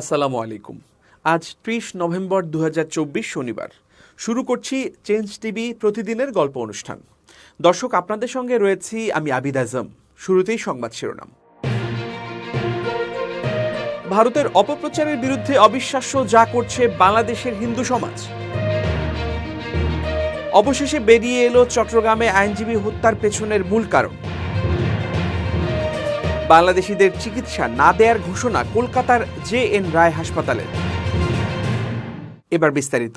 আসসালামু আলাইকুম। আজ ত্রিশ নভেম্বর দু হাজার চব্বিশ শনিবার। শুরু করছি চেঞ্জ টিভি প্রতিদিনের গল্প অনুষ্ঠান। দর্শক, আপনাদের সঙ্গে রয়েছি আমি আবিদ আজম। শুরুতেই সংবাদ শিরোনাম। ভারতের অপপ্রচারের বিরুদ্ধে অবিশ্বাস্য যা করছে বাংলাদেশের হিন্দু সমাজ। অবশেষে বেরিয়ে এলো চট্টগ্রামে আইনজীবী হত্যার পেছনের মূল কারণ। বাংলাদেশিদের চিকিৎসা না দেয়ার ঘোষণা কলকাতার জে এন রায় হাসপাতালে। এবার বিস্তারিত।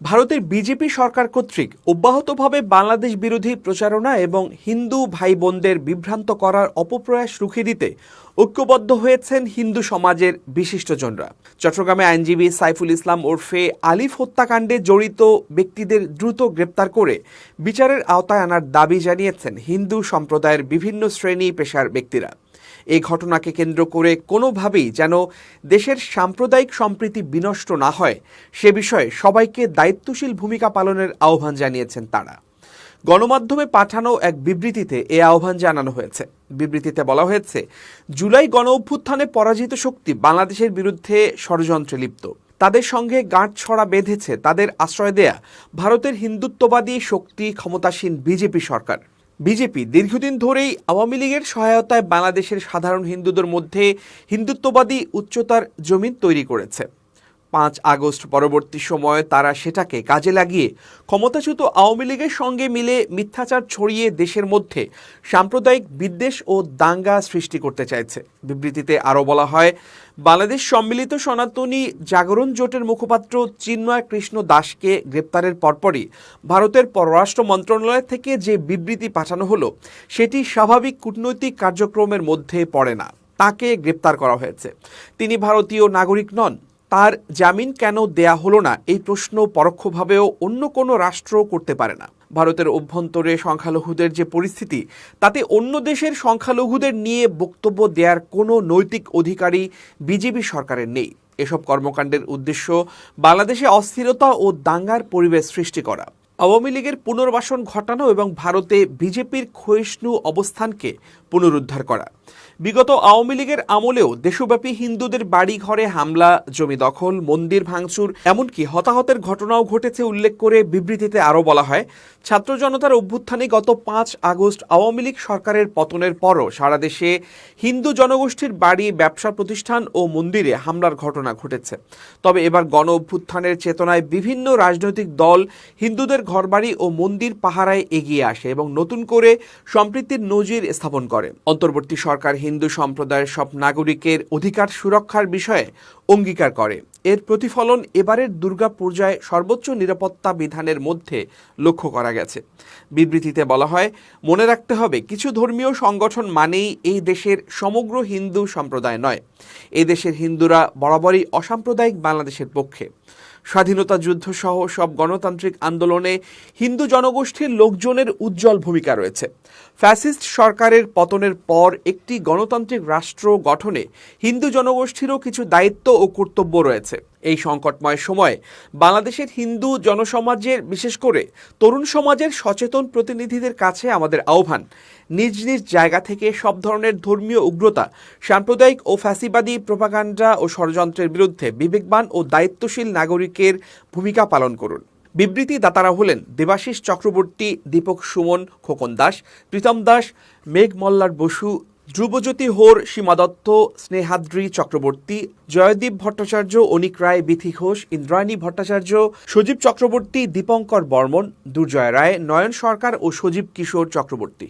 ভারতের বিজেপি সরকার কর্তৃক অব্যাহতভাবে বাংলাদেশ বিরোধী প্রচারণা এবং হিন্দু ভাই বোনদের বিভ্রান্ত করার অপপ্রয়াস রুখে দিতে ঐক্যবদ্ধ হয়েছেন হিন্দু সমাজের বিশিষ্টজনরা। চট্টগ্রামে আইনজীবী সাইফুল ইসলাম ওরফে আলিফ হত্যাকাণ্ডে জড়িত ব্যক্তিদের দ্রুত গ্রেপ্তার করে বিচারের আওতায় আনার দাবি জানিয়েছেন হিন্দু সম্প্রদায়ের বিভিন্ন শ্রেণি পেশার ব্যক্তিরা। এই ঘটনাকে কেন্দ্র করে কোনোভাবেই যেন দেশের সাম্প্রদায়িক সম্প্রীতি বিনষ্ট না হয়, সে বিষয়ে সবাইকে দায়িত্বশীল ভূমিকা পালনের আহ্বান জানিয়েছেন তারা। গণমাধ্যমে পাঠানো এক বিবৃতিতে এ আহ্বান জানানো হয়েছে। বিবৃতিতে বলা হয়েছে, জুলাই গণ অভ্যুত্থানে পরাজিত শক্তি বাংলাদেশের বিরুদ্ধে ষড়যন্ত্রে লিপ্ত। তাদের সঙ্গে গাঁট ছড়া বেঁধেছে তাদের আশ্রয় দেয়া ভারতের হিন্দুত্ববাদী শক্তি ক্ষমতাসীন বিজেপি সরকার। বিজেপি দীর্ঘদিন ধরেই আওয়ামী লীগের সহায়তায় বাংলাদেশের সাধারণ হিন্দুদের মধ্যে হিন্দুত্ববাদী উচ্চতার জমিন তৈরি করেছে। পাঁচ আগস্ট পরবর্তী সময়ে তারা সেটাকে কাজে লাগিয়ে ক্ষমতাচ্যুত আওয়ামী লীগের সঙ্গে মিলে মিথ্যাচার ছড়িয়ে দেশের মধ্যে সাম্প্রদায়িক বিদ্বেষ ও দাঙ্গা সৃষ্টি করতে চাইছে। বিবৃতিতে আরও বলা হয়, বাংলাদেশ সম্মিলিত সনাতনী জাগরণ জোটের মুখপাত্র চিন্ময় কৃষ্ণ দাসকে গ্রেপ্তারের পরপরই ভারতের পররাষ্ট্র মন্ত্রণালয় থেকে যে বিবৃতি পাঠানো হলো, সেটি স্বাভাবিক কূটনৈতিক কার্যক্রমের মধ্যে পড়ে না। তাকে গ্রেপ্তার করা হয়েছে। তিনি ভারতীয় নাগরিক নন তার জামিন কেন দেয়া হলো না এই প্রশ্ন পরোক্ষভাবেও অন্য কোনো রাষ্ট্র করতে পারে না। ভারতের অভ্যন্তরে সংখ্যালঘুদের যে পরিস্থিতি, তাতে অন্য দেশের সংখ্যালঘুদের নিয়ে বক্তব্য দেওয়ার কোনো নৈতিক অধিকারই বিজেপি সরকারের নেই। এসব কর্মকাণ্ডের উদ্দেশ্য বাংলাদেশে অস্থিরতা ও দাঙ্গার পরিবেশ সৃষ্টি করা। আওয়ামী লীগের পুনর্বাসন ঘটানো এবং ভারতে বিজেপির ক্ষয়িষ্ণু অবস্থানকে পুনরুদ্ধার করা। বিগত আওয়ামী লীগের আমলেও দেশব্যাপী হিন্দুদের বাড়ি ঘরে হামলা, জমি দখল, মন্দির ভাঙচুর, এমনকি হতাহতের ঘটনাও ঘটেছে উল্লেখ করে বিবৃতিতে আরও বলা হয়। ছাত্র জনতার অভ্যুত্থানে গত পাঁচ আগস্ট আওয়ামী লীগ সরকারের পতনের পরও সারা দেশে হিন্দু জনগোষ্ঠীর বাড়ি, ব্যবসা প্রতিষ্ঠান ও মন্দিরে হামলার ঘটনা ঘটেছে। তবে এবার গণ অভ্যুত্থানের চেতনায় বিভিন্ন রাজনৈতিক দল হিন্দুদের ঘরবাড়ি ও মন্দির পাহারায় এগিয়ে আসে এবং নতুন করে সম্প্রীতির নজির স্থাপন করে। অন্তর্বর্তী সরকার হিন্দু সম্প্রদায়ের সব নাগরিকের অধিকার সুরক্ষার বিষয়ে অঙ্গীকার করে। এর প্রতিফলন এবারের দুর্গা পূজায় সর্বোচ্চ নিরাপত্তা বিধানের মধ্যে লক্ষ্য করা গেছে। বিবৃতিতে বলা হয়, মনে রাখতে হবে, কিছু ধর্মীয় সংগঠন মানেই এই দেশের সমগ্র হিন্দু সম্প্রদায় নয়। এই দেশের হিন্দুরা বরাবরই অসাম্প্রদায়িক বাংলাদেশের পক্ষে। স্বাধীনতা যুদ্ধ সহ সব গণতান্ত্রিক আন্দোলনে হিন্দু জনগোষ্ঠীর লোকজনের উজ্জ্বল ভূমিকা রয়েছে। ফ্যাসিস্ট সরকারের পতনের পর একটি গণতান্ত্রিক রাষ্ট্র গঠনে হিন্দু জনগোষ্ঠীরও কিছু দায়িত্ব ও কর্তব্য রয়েছে। এই সংকটময় সময়ে। বাংলাদেশের হিন্দু জনসমাজের, বিশেষ করে তরুণ সমাজের সচেতন প্রতিনিধিদের কাছে আমাদের আহ্বান। নিজ নিজ জায়গা থেকে সব ধরনের ধর্মীয় উগ্রতা, সাম্প্রদায়িক ও ফ্যাসিবাদী প্রপাগান্ডা ও ষড়যন্ত্রের বিরুদ্ধে বিবেকবান ও দায়িত্বশীল নাগরিকের ভূমিকা পালন করুন। বিবৃতি দাতারা হলেন দেবাশিস চক্রবর্তী, দীপক সুমন, খোকন দাস, প্রীতম দাস মেঘ মল্লার বসু ধ্রুবজ্যোতি হোর, সীমা দত্ত, স্নেহাদ্রি চক্রবর্তী, জয়দীপ ভট্টাচার্য, অনিক রায়, বিথি ঘোষ ইন্দ্রায়ণী ভট্টাচার্য, সজীব চক্রবর্তী, দীপঙ্কর বর্মন, দুর্জয় রায়, নয়ন সরকার ও সজীব কিশোর চক্রবর্তী।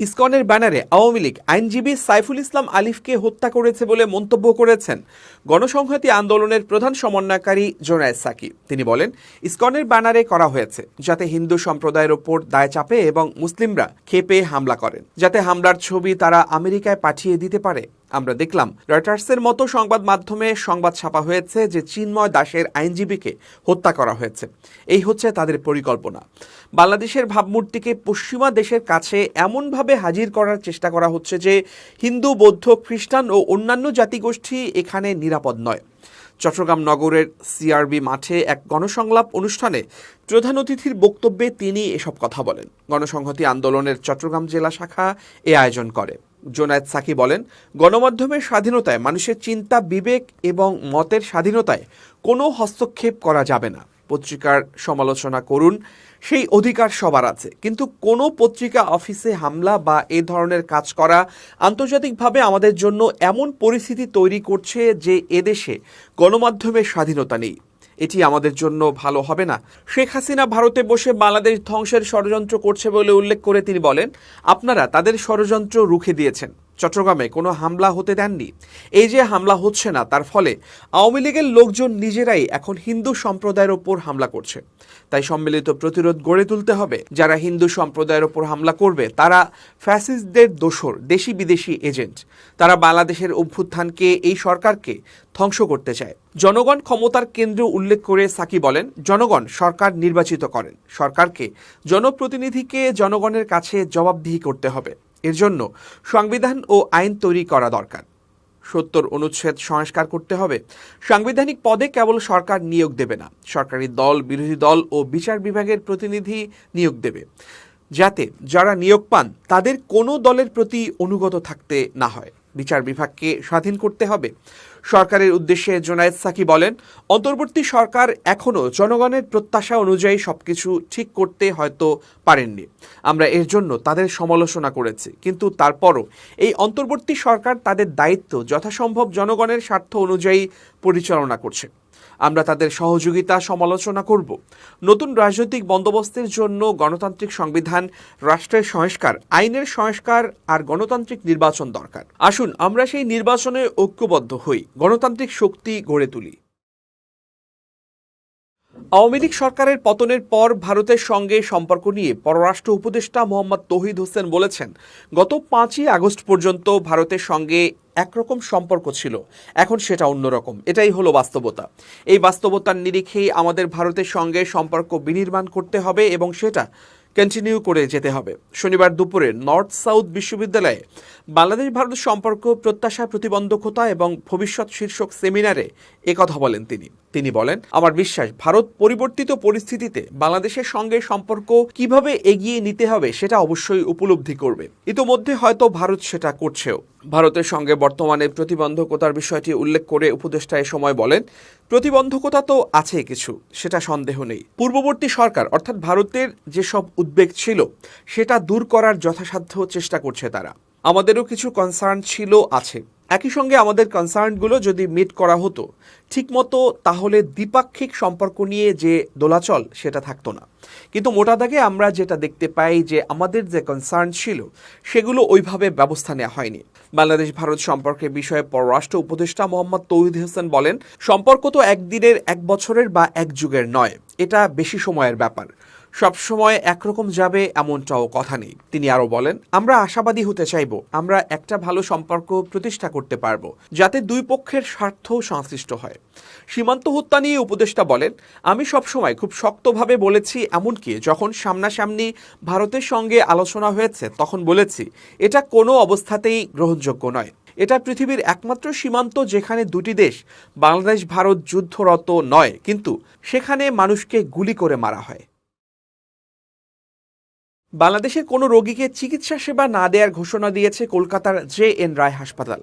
ইসকনের ব্যানারে আওয়ামী লীগ আইনজীবী সাইফুল ইসলাম আলিফকে হত্যা করেছে বলে মন্তব্য করেছেন গণসংহতি আন্দোলনের প্রধান সমন্বয়কারী জোনায়েদ সাকি তিনি বলেন, ইসকনের ব্যানারে করা হয়েছে যাতে হিন্দু সম্প্রদায়ের ওপর দায় চাপে এবং মুসলিমরা খেপে হামলা করেন, যাতে হামলার ছবি তারা আমেরিকায় পাঠিয়ে দিতে পারে। আমরা দেখলাম, রয়টার্সের মতো সংবাদ মাধ্যমে সংবাদ ছাপা হয়েছে যে চিন্ময় দাসের আইনজীবীকে হত্যা করা হয়েছে। এই হচ্ছে তাদের পরিকল্পনা। বাংলাদেশের ভাবমূর্তিকে পশ্চিমা দেশের কাছে এমনভাবে হাজির করার চেষ্টা করা হচ্ছে যে হিন্দু, বৌদ্ধ, খ্রিস্টান ও অন্যান্য জাতিগোষ্ঠী এখানে নিরাপদ নয়। চট্টগ্রাম নগরের সিআরবি মাঠে এক গণসংলাপ অনুষ্ঠানে প্রধান অতিথির বক্তব্যে তিনি এসব কথা বলেন। গণসংহতি আন্দোলনের চট্টগ্রাম জেলা শাখা এ আয়োজন করে। জোনায়েদ সাকি বলেন, গণমাধ্যমের স্বাধীনতায় মানুষের চিন্তা, বিবেক এবং মতের স্বাধীনতায় কোনো হস্তক্ষেপ করা যাবে না। পত্রিকার সমালোচনা করুন, সেই অধিকার সবার আছে। কিন্তু কোনো পত্রিকা, অফিসে হামলা বা এ ধরনের কাজ করা আন্তর্জাতিকভাবে আমাদের জন্য এমন পরিস্থিতি তৈরি করছে যে এদেশে গণমাধ্যমের স্বাধীনতা নেই। এটি আমাদের জন্য ভালো হবে না। শেখ হাসিনা ভারতে বসে বাংলাদেশ ধ্বংসের ষড়যন্ত্র করছে বলে উল্লেখ করে তিনি বলেন, আপনারা তাদের ষড়যন্ত্র রুখে দিয়েছেন। চট্টগ্রামে কোনো হামলা হতে দেননি। এই যে হামলা হচ্ছে না, তার ফলে আওয়ামী লীগের লোকজন নিজেরাই এখন হিন্দু সম্প্রদায়ের ওপর হামলা করছে। তাই সম্মিলিত প্রতিরোধ গড়ে তুলতে হবে। যারা হিন্দু সম্প্রদায়ের ওপর হামলা করবে, তারা ফ্যাসিস্টদের দোসর দেশি বিদেশি এজেন্ট। তারা বাংলাদেশের অভ্যুত্থানকে, এই সরকারকে ধ্বংস করতে চায়। জনগণ ক্ষমতার কেন্দ্র উল্লেখ করে সাকি বলেন, জনগণ সরকার নির্বাচিত করেন। সরকারকে জনপ্রতিনিধিকে জনগণের কাছে জবাবদিহি করতে হবে। এর জন্য সংবিধান ও আইন তৈরি করা দরকার। সত্তর অনুচ্ছেদ সংস্কার করতে হবে। সাংবিধানিক পদে কেবল সরকার নিয়োগ দেবে না। সরকারি দল, বিরোধী দল ও বিচার বিভাগের প্রতিনিধি নিয়োগ দেবে। যাতে যারা নিয়োগ পান, তাদের কোনো দলের প্রতি অনুগত থাকতে না হয়। বিচার বিভাগকে স্বাধীন করতে হবে। সরকারের উদ্দেশ্যে জোনায়েদ সাকি বলেন, অন্তর্বর্তী সরকার এখনও জনগণের প্রত্যাশা অনুযায়ী সবকিছু ঠিক করতে হয়তো পারেননি। আমরা এর জন্য তাদের সমালোচনা করেছি, কিন্তু তারপরও এই অন্তর্বর্তী সরকার তাদের দায়িত্ব যথাসম্ভব জনগণের স্বার্থ অনুযায়ী পরিচালনা করছে। আমরা তাদের সহযোগিতা সমালোচনা করব। নতুন রাজনৈতিক বন্দোবস্তের জন্য গণতান্ত্রিক সংবিধান, রাষ্ট্রের সংস্কার, আইনের সংস্কার আর গণতান্ত্রিক নির্বাচন দরকার। আসুন আমরা সেই নির্বাচনে ঐক্যবদ্ধ হই, গণতান্ত্রিক শক্তি গড়ে তুলি। আওয়ামী লীগ সরকারের পতনের পর ভারতের সঙ্গে সম্পর্ক নিয়ে পররাষ্ট্র উপদেষ্টা মোহাম্মদ তৌহিদ হোসেন বলেছেন, গত পাঁচই আগস্ট পর্যন্ত ভারতের সঙ্গে একরকম সম্পর্ক ছিল, এখন সেটা অন্যরকম। এটাই হলো বাস্তবতা। এই বাস্তবতার নিরিখেই আমাদের ভারতের সঙ্গে সম্পর্ক বিনির্মাণ করতে হবে এবং সেটা কন্টিনিউ করে যেতে হবে। শনিবার দুপুরে নর্থ সাউথ বিশ্ববিদ্যালয়ে বাংলাদেশ ভারত সম্পর্ক প্রত্যাশা প্রতিবন্ধকতা এবং ভবিষ্যৎ শীর্ষক সেমিনারে একথা বলেন তিনি। তিনি বলেন, আমার বিশ্বাস, ভারত পরিবর্তিত পরিস্থিতিতে বাংলাদেশের সঙ্গে সম্পর্ক কীভাবে এগিয়ে নিতে হবে সেটা অবশ্যই উপলব্ধি করবে। ইতোমধ্যে হয়তো ভারত সেটা করছেও। ভারতের সঙ্গে বর্তমানে প্রতিবন্ধকতার বিষয়টি উল্লেখ করে উপদেষ্টা এ সময় বলেন, প্রতিবন্ধকতা তো আছে কিছু, সেটা সন্দেহ নেই। পূর্ববর্তী সরকার, অর্থাৎ ভারতের যেসব উদ্বেগ ছিল, সেটা দূর করার যথাসাধ্য চেষ্টা করছে তারা। আমাদেরও কিছু কনসার্ন ছিল, আছে। একই সঙ্গে আমাদের কনসার্নগুলো যদি মিট করা হতো, ঠিকমতো তাহলে দ্বিপাক্ষিক সম্পর্ক নিয়ে যে দোলাচল সেটা থাকতো না। কিন্তু মোটা দাগে আমরা যেটা দেখতে পাই যে আমাদের যে কনসার্ন ছিল, সেগুলো ওইভাবে ব্যবস্থা নেওয়া হয়নি। বাংলাদেশ ভারত সম্পর্কে বিষয়ে পররাষ্ট্র উপদেষ্টা মোহাম্মদ তৌহিদ হোসেন বলেন, সম্পর্ক তো একদিনের, এক বছরের বা এক যুগের নয়। এটা বেশি সময়ের ব্যাপার। সবসময় একরকম যাবে এমনটাও কথা নেই। তিনি আরও বলেন, আমরা আশাবাদী হতে চাইব, আমরা একটা ভালো সম্পর্ক প্রতিষ্ঠা করতে পারব, যাতে দুই পক্ষের স্বার্থ সংশ্লিষ্ট হয়। সীমান্ত হত্যা নিয়ে উপদেষ্টা বলেন, আমি সবসময় খুব শক্তভাবে বলেছি এমনকি যখন সামনাসামনি ভারতের সঙ্গে আলোচনা হয়েছে, তখন বলেছি, এটা কোনো অবস্থাতেই গ্রহণযোগ্য নয়। এটা পৃথিবীর একমাত্র সীমান্ত যেখানে দুটি দেশ বাংলাদেশ ভারত যুদ্ধরত নয়, কিন্তু সেখানে মানুষকে গুলি করে মারা হয়। বাংলাদেশের কোনো রোগীকে চিকিৎসা সেবা না দেওয়ার ঘোষণা দিয়েছে কলকাতার জে এন রায় হাসপাতাল।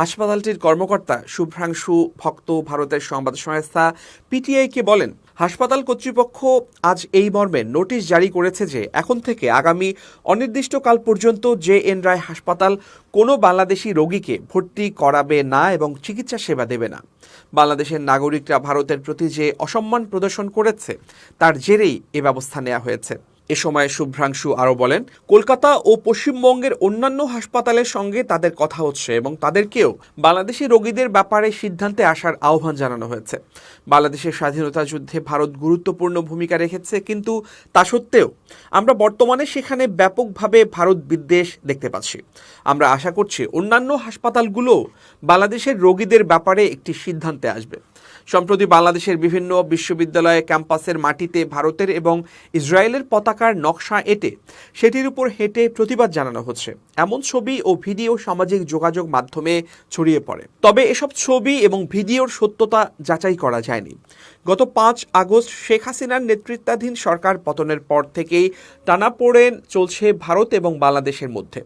হাসপাতালটির কর্মকর্তা শুভ্রাংশু ভক্ত ভারতের সংবাদ সংস্থা পিটিআইকে বলেন, হাসপাতাল কর্তৃপক্ষ আজ এই মর্মে নোটিশ জারি করেছে যে এখন থেকে আগামী অনির্দিষ্টকাল পর্যন্ত জে এন রায় হাসপাতাল কোনো বাংলাদেশি রোগীকে ভর্তি করাবে না এবং চিকিৎসা সেবা দেবে না। বাংলাদেশের নাগরিকরা ভারতের প্রতি যে অসম্মান প্রদর্শন করেছে, তার জেরেই এ ব্যবস্থা নেওয়া হয়েছে। এ সময় শুভ্রাংশু আরও বলেন, কলকাতা ও পশ্চিমবঙ্গের অন্যান্য হাসপাতালের সঙ্গে তাদের কথা হচ্ছে এবং তাদেরকেও বাংলাদেশি রোগীদের ব্যাপারে সিদ্ধান্তে আসার আহ্বান জানানো হয়েছে। বাংলাদেশের স্বাধীনতা যুদ্ধে ভারত গুরুত্বপূর্ণ ভূমিকা রেখেছে, কিন্তু তা সত্ত্বেও আমরা বর্তমানে সেখানে ব্যাপকভাবে ভারত বিদ্বেষ দেখতে পাচ্ছি। আমরা আশা করছি অন্যান্য হাসপাতালগুলো বাংলাদেশের রোগীদের ব্যাপারে একটি সিদ্ধান্তে আসবে। সম্প্রতি বাংলাদেশের বিভিন্ন বিশ্ববিদ্যালয়ে ক্যাম্পাসের মাটিতে ভারতের এবং ইসরায়েলের পতাকার নকশা এঁটে সেটির উপর হেঁটে প্রতিবাদ জানানো হচ্ছে। এমন ছবি ও ভিডিও সামাজিক যোগাযোগ মাধ্যমে ছড়িয়ে পড়ে। তবে এসব ছবি এবং ভিডিওর সত্যতা যাচাই করা যায়নি। গত পাঁচ আগস্ট শেখ হাসিনার নেতৃত্বাধীন সরকার পতনের পর থেকেই টানাপোড়েন চলছে ভারত এবং বাংলাদেশের মধ্যে।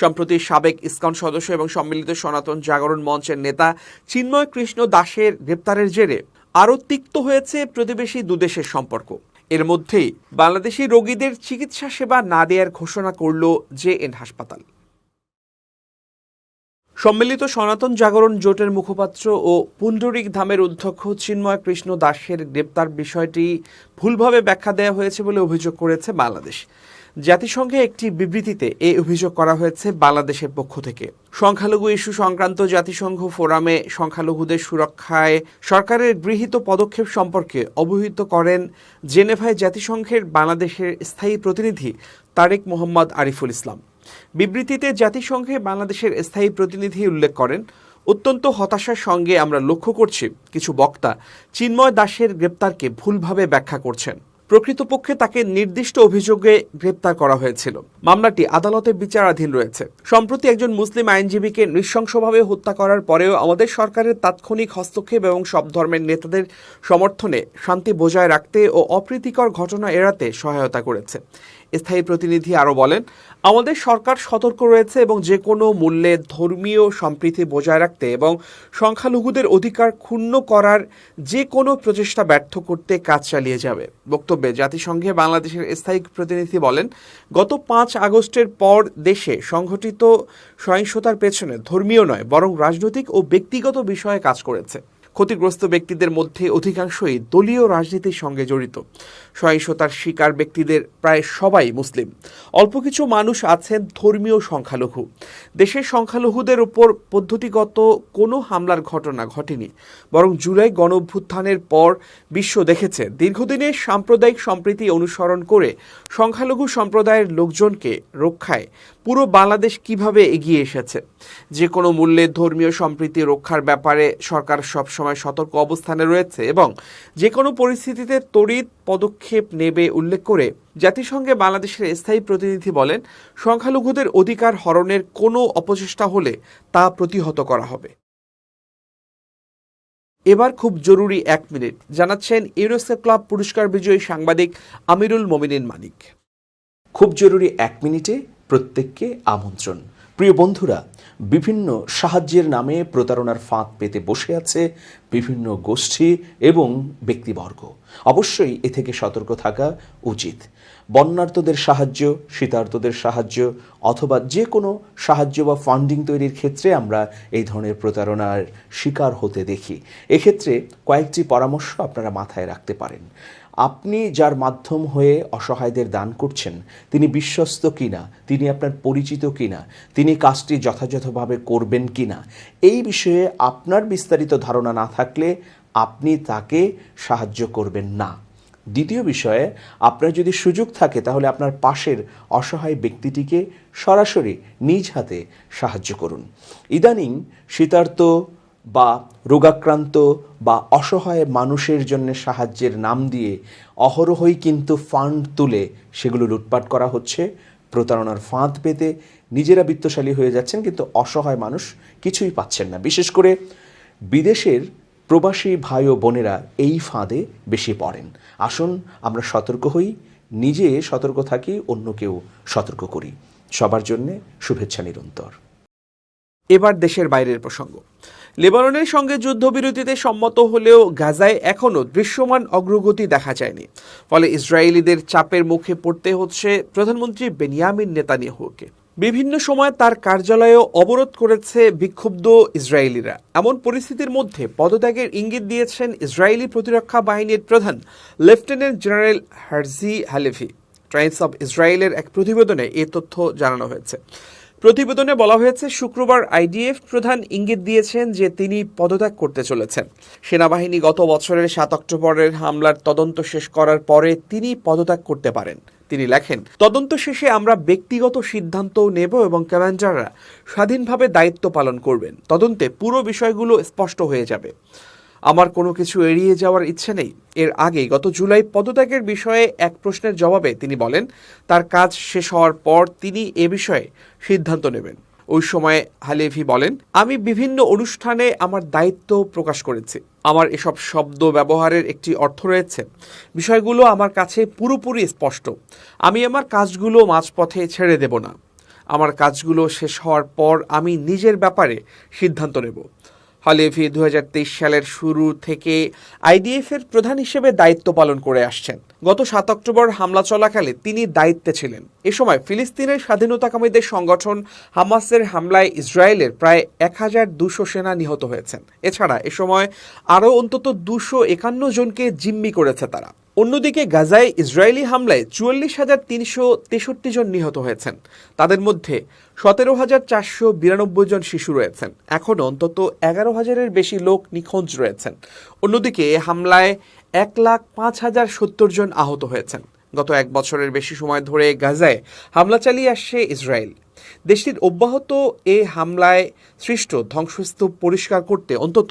সম্প্রতি সাবেক ইসকন সদস্য এবং সম্মিলিত সনাতন জাগরণ মঞ্চের নেতা চিন্ময় কৃষ্ণ দাসের গ্রেপ্তারের জেরে আরও তিক্ত হয়েছে প্রতিবেশী দুদেশের সম্পর্ক। এর মধ্যেই বাংলাদেশি রোগীদের চিকিৎসা সেবা না দেওয়ার ঘোষণা করল জে এন হাসপাতাল। সম্মিলিত সনাতন জাগরণ জোটের মুখপাত্র ও পুণ্ডরিক ধামের অধ্যক্ষ চিন্ময় কৃষ্ণ দাসের গ্রেপ্তার বিষয়টি ভুলভাবে ব্যাখ্যা দেওয়া হয়েছে বলে অভিযোগ করেছে বাংলাদেশ। জাতিসংঘে একটি বিবৃতিতে এই অভিযোগ করা হয়েছে বাংলাদেশের পক্ষ থেকে। সংখ্যালঘু ইস্যু সংক্রান্ত জাতিসংঘ ফোরামে সংখ্যালঘুদের সুরক্ষায় সরকারের গৃহীত পদক্ষেপ সম্পর্কে অবহিত করেন জেনেভায় জাতিসংঘের বাংলাদেশের স্থায়ী প্রতিনিধি তারেক মোহাম্মদ আরিফুল ইসলাম। বিবৃতিতে জাতিসংঘে বাংলাদেশের স্থায়ী প্রতিনিধি উল্লেখ করেন, অত্যন্ত হতাশার সঙ্গে আমরা লক্ষ্য করছি কিছু বক্তা চিন্ময় দাসের গ্রেপ্তারকে ভুলভাবে ব্যাখ্যা করছেন। প্রকৃতপক্ষে তাকে নির্দিষ্ট অভিযোগে গ্রেপ্তার করা হয়েছিল। মামলাটি আদালতে বিচারাধীন রয়েছে। সম্প্রতি একজন মুসলিম আইনজীবীকে নৃশংসভাবে হত্যা করার পরেও আমাদের সরকারের তাৎক্ষণিক হস্তক্ষেপ এবং সব ধর্মের নেতাদের সমর্থনে শান্তি বজায় রাখতে ও অপ্রীতিকর ঘটনা এড়াতে সহায়তা করেছে। স্থায়ী প্রতিনিধি আরও বলেন, আমাদের সরকার সতর্ক রয়েছে এবং যে কোনো মূল্যে ধর্মীয় সম্প্রীতি বজায় রাখতে এবং সংখ্যালঘুদের অধিকার ক্ষুণ্ণ করার যে কোনো প্রচেষ্টা ব্যর্থ করতে কাজ চালিয়ে যাবে। বক্তব্যে জাতিসংঘে বাংলাদেশের স্থায়ী প্রতিনিধি বলেন, গত পাঁচ আগস্টের পর দেশে সংঘটিত সহিংসতার পেছনে ধর্মীয় নয়, বরং রাজনৈতিক ও ব্যক্তিগত বিষয়ে কাজ করেছে। ক্ষতিগ্রস্ত ব্যক্তিদের মধ্যে অধিকাংশই দলীয় রাজনীতির সঙ্গে জড়িত। সহিংসতার শিকার ব্যক্তিদের প্রায় সবাই মুসলিম। অল্প কিছু মানুষ আছেন ধর্মীয় সংখ্যালঘু। দেশের সংখ্যালঘুদের উপর পদ্ধতিগত কোনো হামলার ঘটনা ঘটেনি। বরং জুলাই গণভ্যুত্থানের পর বিশ্ব দেখেছে, দীর্ঘদিনের সাম্প্রদায়িক সম্প্রীতি অনুসরণ করে সংখ্যালঘু সম্প্রদায়ের লোকজনকে রক্ষায় পুরো বাংলাদেশ কীভাবে এগিয়ে এসেছে? যে কোনো মূল্যে ধর্মীয় সম্প্রীতি রক্ষার ব্যাপারে সরকার সবসময় সতর্ক অবস্থানে রয়েছে এবং যে কোনো পরিস্থিতিতে তড়িৎ পদক্ষেপ নেবে উল্লেখ করে জাতিসংঘে বাংলাদেশের স্থায়ী প্রতিনিধি বলেন, সংখ্যালঘুদের অধিকার হরণের কোনো অপচেষ্টা হলে তা প্রতিহত করা হবে। এবার খুব জরুরি এক মিনিট, জানাচ্ছেন ইউনেস্কো ক্লাব পুরস্কার বিজয়ী সাংবাদিক আমিরুল মমিনিন মানিক। খুব জরুরি এক মিনিটে প্রত্যেককে আমন্ত্রণ। প্রিয় বন্ধুরা, বিভিন্ন সাহায্যের নামে প্রতারণার ফাঁদ পেতে বসে আছে বিভিন্ন গোষ্ঠী এবং ব্যক্তিবর্গ। অবশ্যই এ থেকে সতর্ক থাকা উচিত। বন্যার্তদের সাহায্য, শীতার্তদের সাহায্য অথবা যে কোনো সাহায্য বা ফান্ডিং তৈরির ক্ষেত্রে আমরা এই ধরনের প্রতারণার শিকার হতে দেখি। এক্ষেত্রে কয়েকটি পরামর্শ আপনারা মাথায় রাখতে পারেন। আপনি যার মাধ্যম হয়ে অসহায়দের দান করছেন, তিনি বিশ্বস্ত কিনা, তিনি আপনার পরিচিত কিনা, তিনি কাজটি যথাযথভাবে করবেন কিনা, এই বিষয়ে আপনার বিস্তারিত ধারণা না থাকলে আপনি তাকে সাহায্য করবেন না। দ্বিতীয় বিষয়ে, আপনার যদি সুযোগ থাকে, তাহলে আপনার পাশের অসহায় ব্যক্তিটিকে সরাসরি নিজ হাতে সাহায্য করুন। ইদানিং শীতার্ত বা রোগাক্রান্ত বা অসহায় মানুষের জন্য সাহায্যের নাম দিয়ে অহরহই কিন্তু ফান্ড তুলে সেগুলো লুটপাট করা হচ্ছে। প্রতারণার ফাঁদ পেতে নিজেরা বিত্তশালী হয়ে যাচ্ছেন কিন্তু অসহায় মানুষ কিছুই পাচ্ছেন না। বিশেষ করে বিদেশের প্রবাসী ভাই ও বোনেরা এই ফাঁদে বেশি পড়েন। আসুন আমরা সতর্ক হই, নিজে সতর্ক থাকি অন্যকেও সতর্ক করি। সবার জন্যে শুভেচ্ছা নিরন্তর। এবার দেশের বাইরের প্রসঙ্গ। লেবাননের সঙ্গে যুদ্ধবিরতিতে সম্মত হলেও গাজায় এখনও দৃশ্যমান অগ্রগতি দেখা যায়নি। ফলে ইসরায়েলিদের চাপের মুখে পড়তে হচ্ছে প্রধানমন্ত্রী বেনিয়ামিন নেতানিয়াহুকে। বিভিন্ন সময় তার কার্যালয়েও অবরোধ করেছে বিক্ষুব্ধ ইসরায়েলিরা। এমন পরিস্থিতির মধ্যে পদত্যাগের ইঙ্গিত দিয়েছেন ইসরায়েলি প্রতিরক্ষা বাহিনীর প্রধান lieutenant general Herzi Halevi Times of ইসরায়েলের এক প্রতিবেদনে এ তথ্য জানানো হয়েছে। প্রতিবেদনে বলা হয়েছে, শুক্রবার আইডিএফ প্রধান ইঙ্গিত দিয়েছেন যে তিনি পদত্যাগ করতে চলেছেন। সেনাবাহিনী গত বছরের সাত অক্টোবরের হামলার তদন্ত শেষ করার পরে তিনি পদত্যাগ করতে পারেন। তিনি লেখেন, তদন্ত শেষে আমরা ব্যক্তিগত সিদ্ধান্ত নেব এবং কমান্ডাররা স্বাধীনভাবে দায়িত্ব পালন করবেন। তদন্তে পুরো বিষয়গুলো স্পষ্ট হয়ে যাবে। আমার কোনো কিছু এড়িয়ে যাওয়ার ইচ্ছে নেই। এর আগে গত জুলাই পদত্যাগের বিষয়ে এক প্রশ্নের জবাবে তিনি বলেন, তার কাজ শেষ হওয়ার পর তিনি এ বিষয়ে সিদ্ধান্ত নেবেন। ওই সময় হালেভি বলেন, আমি বিভিন্ন অনুষ্ঠানে আমার দায়িত্ব প্রকাশ করেছি। আমার এসব শব্দ ব্যবহারের একটি অর্থ রয়েছে। বিষয়গুলো আমার কাছে পুরোপুরি স্পষ্ট। আমি আমার কাজগুলো মাঝপথে ছেড়ে দেব না। আমার কাজগুলো শেষ হওয়ার পর আমি নিজের ব্যাপারে সিদ্ধান্ত নেব। হালেভি দু সালের শুরু থেকে আইডিএফের প্রধান হিসেবে দায়িত্ব পালন করে আসছেন। গত সাত অক্টোবর হামলা চলাকালে তিনি দায়িত্বে ছিলেন। এ সময় ফিলিস্তিনের স্বাধীনতাকামীদের সংগঠন হামাসের হামলায় ইসরায়েলের প্রায় এক হাজার দুশো সেনা নিহত হয়েছেন। এছাড়া এ সময় আরও অন্তত দুশো একান্ন জনকে জিম্মি করেছে তারা। অন্যদিকে গাজায় ইসরায়েলি হামলায় চুয়াল্লিশ হাজার তিনশো তেষট্টি জন নিহত হয়েছেন। তাদের মধ্যে সতেরো হাজার চারশো বিরানব্বই জন শিশু রয়েছেন। এখন অন্তত এগারো হাজারের বেশি লোক নিখোঁজ রয়েছেন। অন্যদিকে এ হামলায় এক লাখ পাঁচ হাজার সত্তর জন আহত হয়েছেন। গত এক বছরের বেশি সময় ধরে গাজায় হামলা চালিয়ে আসছে ইসরায়েল। দেশটির অব্যাহত এ হামলায় সৃষ্ট ধ্বংসস্তূপ পরিষ্কার করতে অন্তত